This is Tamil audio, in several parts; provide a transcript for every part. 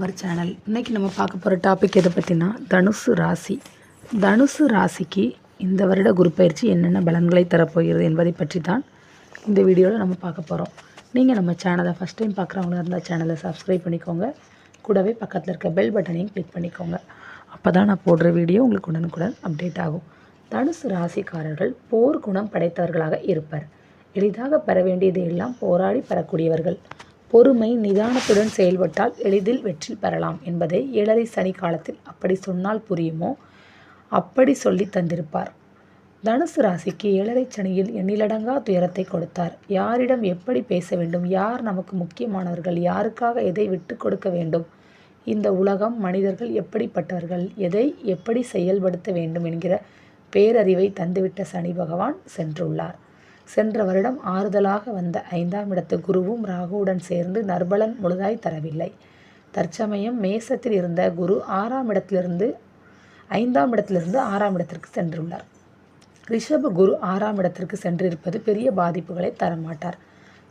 அவர் சேனல் இன்றைக்கி நம்ம பார்க்க போகிற டாபிக் எதை பற்றினா தனுசு ராசி. தனுசு ராசிக்கு இந்த வருட குரு பயிற்சி என்னென்ன பலன்களை தரப்போகிறது என்பதை பற்றி தான் இந்த வீடியோவில் நம்ம பார்க்க போகிறோம் நீங்கள் நம்ம சேனலை ஃபஸ்ட் டைம் பார்க்குறவங்களா இருந்தால் சேனலை சப்ஸ்கிரைப் பண்ணிக்கோங்க. கூடவே பக்கத்தில் இருக்க பெல் பட்டனையும் கிளிக் பண்ணிக்கோங்க. அப்போ தான் நான் போடுற வீடியோ உங்களுக்கு உடனுக்குடன் அப்டேட் ஆகும். தனுசு ராசிக்காரர்கள் போர் குணம் படைத்தவர்களாக இருப்பர். எளிதாக பெற வேண்டியது எல்லாம் போராடி பெறக்கூடியவர்கள். பொறுமை நிதானத்துடன் செயல்பட்டால் எளிதில் வெற்றி பெறலாம் என்பதை ஏழரை சனி காலத்தில் அப்படி சொன்னால் புரியுமோ? அப்படி சொல்லி தந்திருப்பார். தனுசு ராசிக்கு ஏழரை சனியில் எண்ணிலடங்கா துயரத்தை கொடுத்தார். யாரிடம் எப்படி பேச வேண்டும்? யார் நமக்கு முக்கியமானவர்கள்? யாருக்காக எதை விட்டு கொடுக்க வேண்டும்? இந்த உலகம் மனிதர்கள் எப்படிப்பட்டவர்கள்? எதை எப்படி செயல்படுத்த வேண்டும் என்கிற பேரறிவை தந்துவிட்ட சனி பகவான் சென்றுள்ளார். சென்ற வருடம் ஆறுதலாக வந்த ஐந்தாம் இடத்து குருவும் ராகுவுடன் சேர்ந்து நர்பலன் முழுதாய் தரவில்லை. தற்சமயம் மேசத்தில் இருந்த குரு ஆறாம் இடத்திலிருந்து ஐந்தாம் இடத்திலிருந்து ஆறாம் இடத்திற்கு சென்றுள்ளார். ரிஷப குரு ஆறாம் இடத்திற்கு சென்றிருப்பது பெரிய பாதிப்புகளை தரமாட்டார்.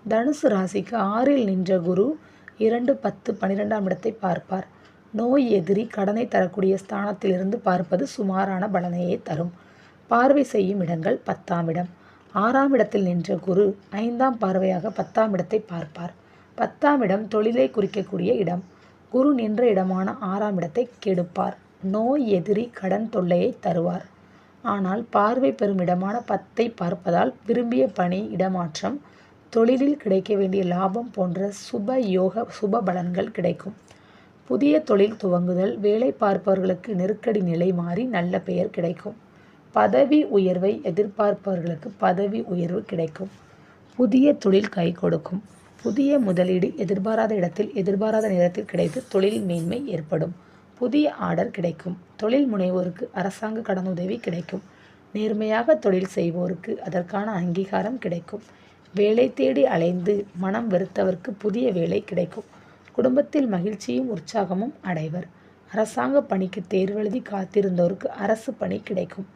தனுசு ராசிக்கு ஆறில் நின்ற குரு இரண்டு பத்து பன்னிரெண்டாம் இடத்தை பார்ப்பார். நோய் எதிரி கடனை தரக்கூடிய ஸ்தானத்திலிருந்து பார்ப்பது சுமாரான பலனையே தரும். பார்வை செய்யும் இடங்கள் பத்தாம் இடம். ஆறாம் இடத்தில் நின்ற குரு ஐந்தாம் பார்வையாக பத்தாம் இடத்தை பார்ப்பார். பத்தாம் இடம் தொழிலை குறிக்கக்கூடிய இடம். குரு நின்ற இடமான ஆறாம் இடத்தை கெடுப்பார். நோய் எதிரி கடன் தொல்லையை தருவார். ஆனால் பார்வை பெறும் இடமான பத்தை பார்ப்பதால் விரும்பிய பணி இடமாற்றம் தொழிலில் கிடைக்க வேண்டிய லாபம் போன்ற சுப யோக சுப பலன்கள் கிடைக்கும். புதிய தொழில் துவங்குதல் வேலை பார்ப்பவர்களுக்கு நெருக்கடி நிலை மாறி நல்ல பெயர் கிடைக்கும். பதவி உயர்வை எதிர்பார்ப்பவர்களுக்கு பதவி உயர்வு கிடைக்கும். புதிய தொழில் கை கொடுக்கும். புதிய முதலீடு எதிர்பாராத இடத்தில் எதிர்பாராத நேரத்தில் கிடைத்து தொழில் மேன்மை ஏற்படும். புதிய ஆர்டர் கிடைக்கும். தொழில் முனைவோருக்கு அரசாங்க கடனுதவி கிடைக்கும். நேர்மையாக தொழில் செய்வோருக்கு அதற்கான அங்கீகாரம் கிடைக்கும். வேலை தேடி அலைந்து மனம் வெறுத்தவருக்கு புதிய வேலை கிடைக்கும். குடும்பத்தில் மகிழ்ச்சியும் உற்சாகமும் அடைவர். அரசாங்க பணிக்கு தேர்வெழுதி காத்திருந்தோருக்கு அரசு பணி கிடைக்கும்.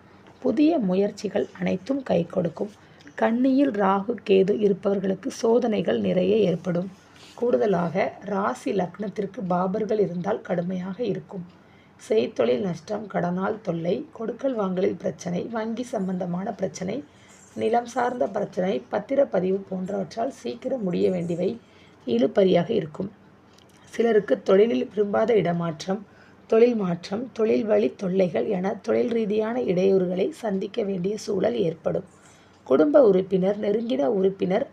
புதிய முயற்சிகள் அனைத்தும் கை கொடுக்கும். கன்னியில் ராகு கேது இருப்பவர்களுக்கு சோதனைகள் நிறைய ஏற்படும். கூடுதலாக ராசி லக்னத்திற்கு பாபர்கள் இருந்தால் கடுமையாக இருக்கும். செய்தொழில் நஷ்டம் கடனால் தொல்லை கொடுக்கல் வாங்கலில் பிரச்சனை வங்கி சம்பந்தமான பிரச்சனை நிலம் சார்ந்த பிரச்சனை பத்திரப்பதிவு போன்றவற்றால் சீக்கிரம் முடிய வேண்டியவை இழுபறியாக இருக்கும். சிலருக்கு தொழிலில் விரும்பாத இடமாற்றம் தொழில் மாற்றம் தொழில் வழி தொல்லைகள் என தொழில் ரீதியான இடையூறுகளை சந்திக்க வேண்டிய சூழல் ஏற்படும். குடும்ப உறுப்பினர் நெருங்கின உறுப்பினர்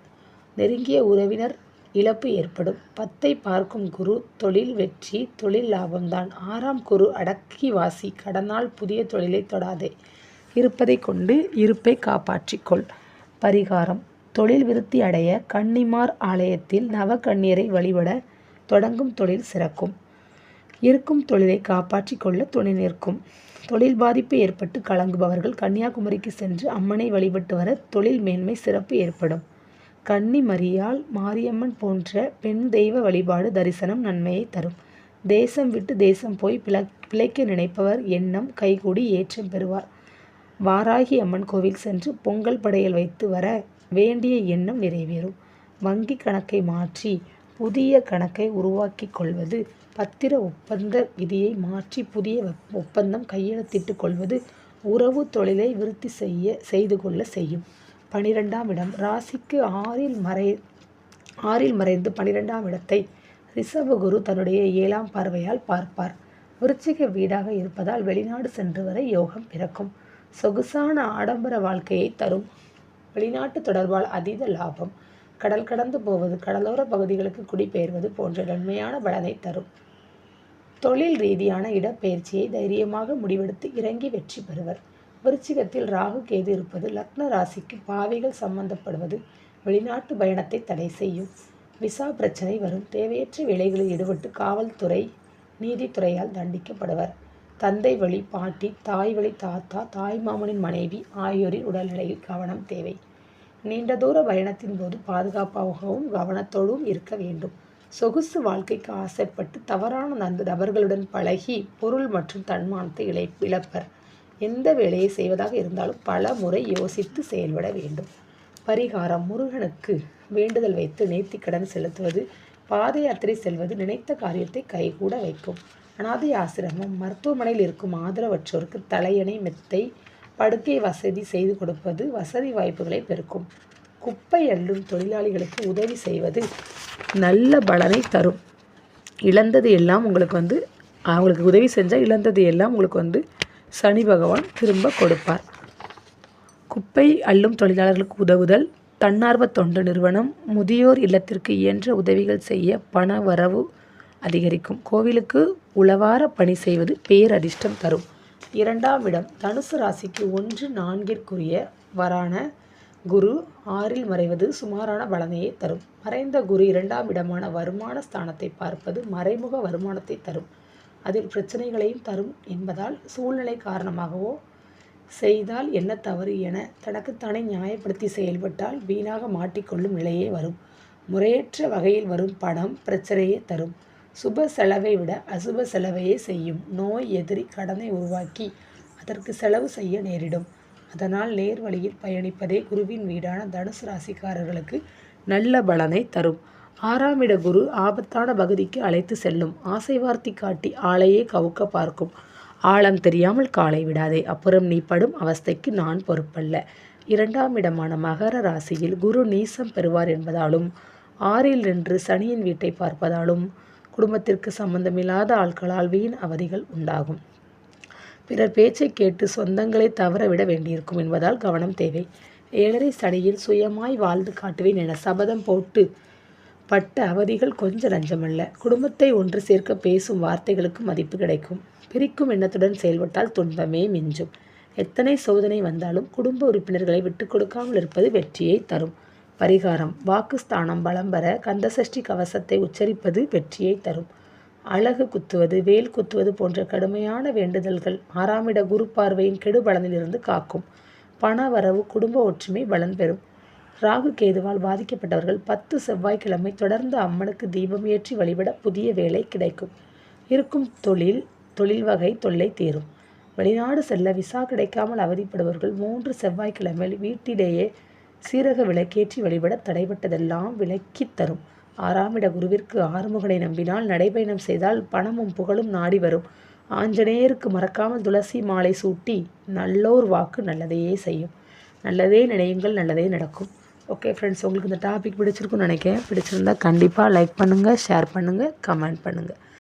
நெருங்கிய உறவினர் இழப்பு ஏற்படும். பத்தை பார்க்கும் குரு தொழில் வெற்றி தொழில் லாபம்தான் ஆறாம் குரு அடக்கி வாசி கடனால் புதிய தொழிலை தொடாதே. இருப்பதை கொண்டு இருப்பை காப்பாற்றிக்கொள். பரிகாரம். தொழில் விருத்தி அடைய கன்னிமார் ஆலயத்தில் நவகன்னியரை வழிபட தொடங்கும் தொழில் சிறக்கும். இருக்கும் தொழிலை காப்பாற்றி கொள்ள துணை நிற்கும். தொழில் பாதிப்பு ஏற்பட்டு கலங்குபவர்கள் கன்னியாகுமரிக்கு சென்று அம்மனை வழிபட்டு வர தொழில் மேன்மை சிறப்பு ஏற்படும். கன்னி மரியால் மாரியம்மன் போன்ற பெண் தெய்வ வழிபாடு தரிசனம் நன்மையை தரும். தேசம் விட்டு தேசம் போய் பிழ பிழைக்க நினைப்பவர் எண்ணம் கைகூடி ஏற்றம் பெறுவார். வாராகி அம்மன் கோவில் சென்று பொங்கல் படையல் வைத்து வர வேண்டிய எண்ணம் நிறைவேறும். வங்கி கணக்கை மாற்றி புதிய கணக்கை உருவாக்கி கொள்வது பத்திர ஒப்பந்த விதியை மாற்றி புதிய ஒப்பந்தம் கையெழுத்திட்டு கொள்வது உறவு தொழிலை விருத்தி செய்ய செய்து கொள்ள செய்யும். பனிரெண்டாம் இடம் ராசிக்கு ஆறில் மறை ஆறில் மறைந்து பனிரெண்டாம் இடத்தை ரிஷபகுரு தன்னுடைய ஏழாம் பார்வையால் பார்ப்பார். விருச்சிக வீடாக இருப்பதால் வெளிநாடு சென்று வரை யோகம் பிறக்கும். சொகுசான ஆடம்பர வாழ்க்கையை தரும். வெளிநாட்டு தொடர்பால் அதீத லாபம். கடல் கடந்து போவது கடலோர பகுதிகளுக்கு குடிபெயர்வது போன்ற நன்மையான பலனை தரும். தொழில் ரீதியான இடப்பெயர்ச்சியை தைரியமாக முடிவெடுத்து இறங்கி வெற்றி பெறுவர். விருச்சிகத்தில் ராகு கேது இருப்பது லக்ன ராசிக்கு பாவிகள் சம்பந்தப்படுவது வெளிநாட்டு பயணத்தை தடை செய்யும். விசா பிரச்சனை வரும். தேவையற்ற வேலைகளில் ஈடுபட்டு காவல்துறை நீதித்துறையால் தண்டிக்கப்படுவர். தந்தை வழி பாட்டி தாய் வழி தாத்தா தாய் மாமனின் மனைவி ஆகியோரின் உடல்நிலையில் கவனம் தேவை. நீண்ட தூர பயணத்தின் போது பாதுகாப்பாகவும் கவனத்தோடும் இருக்க வேண்டும். சொகுசு வாழ்க்கைக்கு ஆசைப்பட்டு தவறான நந்த நபர்களுடன் பழகி பொருள் மற்றும் தன்மானத்தை இழை இழப்பர். எந்த வேலையை செய்வதாக இருந்தாலும் பல முறை யோசித்து செயல்பட வேண்டும். பரிகாரம் முருகனுக்கு வேண்டுதல் வைத்து நேர்த்திக்கடன் செலுத்துவது பாத யாத்திரை செல்வது நினைத்த காரியத்தை கைகூட வைக்கும். அனாதை ஆசிரமம் மருத்துவமனையில் இருக்கும் ஆதரவற்றோருக்கு தலையணை மெத்தை படுக்கை வசதி செய்து கொடுப்பது வசதி வாய்ப்புகளை பெருக்கும். குப்பை அள்ளும் தொழிலாளிகளுக்கு உதவி செய்வது நல்ல பலனை தரும். இழந்தது எல்லாம் உங்களுக்கு வந்து அவங்களுக்கு உதவி செஞ்சால் இழந்தது எல்லாம் உங்களுக்கு வந்து சனி பகவான் திரும்ப கொடுப்பார். குப்பை அள்ளும் தொழிலாளர்களுக்கு உதவுதல் தன்னார்வ தொண்டு நிறுவனம் முதியோர் இல்லத்திற்கு இயன்ற உதவிகள் செய்ய பண வரவு அதிகரிக்கும். கோவிலுக்கு உளவார பணி செய்வது பேரதிர்ஷ்டம் தரும். இரண்டாம் இடம் தனுசு ராசிக்கு ஒன்று நான்கிற்குரிய வரான குரு ஆறில் மறைவது சுமாரான பலனையே தரும். மறைந்த குரு இரண்டாம் இடமான வருமான ஸ்தானத்தை பார்ப்பது மறைமுக வருமானத்தை தரும். அதில் பிரச்சனைகளையும் தரும் என்பதால் சூழ்நிலை காரணமாகவோ செய்தால் என்ன தவறு என தனக்குத்தானே நியாயப்படுத்தி செயல்பட்டால் வீணாக மாட்டிக்கொள்ளும் நிலையே வரும். முறையற்ற வகையில் வரும் பணம் பிரச்சனையே தரும். சுப செலவை விட அசுப செலவையே செய்யும். நோய் எதிரி கடனை உருவாக்கி அதற்கு செலவு செய்ய நேரிடும். அதனால் நேர் வழியில் பயணிப்பதே குருவின் வீடான தனுசு ராசிக்காரர்களுக்கு நல்ல பலனை தரும். ஆறாம் இட குரு ஆபத்தான பகுதிக்கு அழைத்து செல்லும். ஆசை வார்த்தை காட்டி ஆளையே கவுக்க பார்க்கும். ஆழம் தெரியாமல் காலை விடாதே. அப்புறம் நீ படும் அவஸ்தைக்கு நான் பொறுப்பல்ல. இரண்டாம் இடமான மகர ராசியில் குரு நீசம் பெறுவார் என்பதாலும் ஆறில் நின்று சனியின் வீட்டை பார்ப்பதாலும் குடும்பத்திற்கு சம்பந்தமில்லாத ஆட்களால் வீண் அவதிகள் உண்டாகும். பிறர் பேச்சை கேட்டு சொந்தங்களை தவற விட வேண்டியிருக்கும் என்பதால் கவனம் தேவை. ஏழரை சனியில் சுயமாய் வாழ்ந்து காட்டுவேன் என சபதம் போட்டு பட்ட அவதிகள் கொஞ்ச நஞ்சமல்ல. குடும்பத்தை ஒன்று சேர்க்க பேசும் வார்த்தைகளுக்கு மதிப்பு கிடைக்கும். பிரிக்கும் எண்ணத்துடன் செயல்பட்டால் துன்பமே மிஞ்சும். எத்தனை சோதனை வந்தாலும் குடும்ப உறுப்பினர்களை விட்டு கொடுக்காமல் இருப்பது வெற்றியை தரும். பரிகாரம். வாக்குஸ்தானம் பலம் பெற கந்தசஷ்டி கவசத்தை உச்சரிப்பது வெற்றியை தரும். அழகு குத்துவது வேல் குத்துவது போன்ற கடுமையான வேண்டுதல்கள் ஆறாமிட குரு பார்வையின் கெடுபலனிலிருந்து காக்கும். பண வரவு குடும்ப ஒற்றுமை பலன் பெறும். ராகு கேதுவால் பாதிக்கப்பட்டவர்கள் பத்து செவ்வாய்க்கிழமை தொடர்ந்து அம்மனுக்கு தீபம் ஏற்றி வழிபட புதிய வேலை கிடைக்கும். இருக்கும் தொழில் தொழில் வகை தொல்லை தீரும். வெளிநாடு செல்ல விசா கிடைக்காமல் அவதிப்படுபவர்கள் மூன்று செவ்வாய்க்கிழமை வீட்டிலேயே சீரக விளக்கேற்றி வழிபட தடைபட்டதெல்லாம் விலக்கித் தரும். ஆறாம் இட குருவிற்கு ஆறுமுகனை நம்பினால் நடைபயணம் செய்தால் பணமும் புகழும் நாடி வரும். ஆஞ்சநேயருக்கு மறக்காமல் துளசி மாலை சூட்டி நல்லோர் வாக்கு நல்லதையே செய்யும். நல்லதே நினையுங்கள் நல்லதே நடக்கும். ஓகே ஃப்ரெண்ட்ஸ் உங்களுக்கு இந்த டாபிக் பிடிச்சிருக்குன்னு நினைக்கிறேன். பிடிச்சிருந்தா கண்டிப்பாக லைக் பண்ணுங்கள் ஷேர் பண்ணுங்கள் கமெண்ட் பண்ணுங்கள்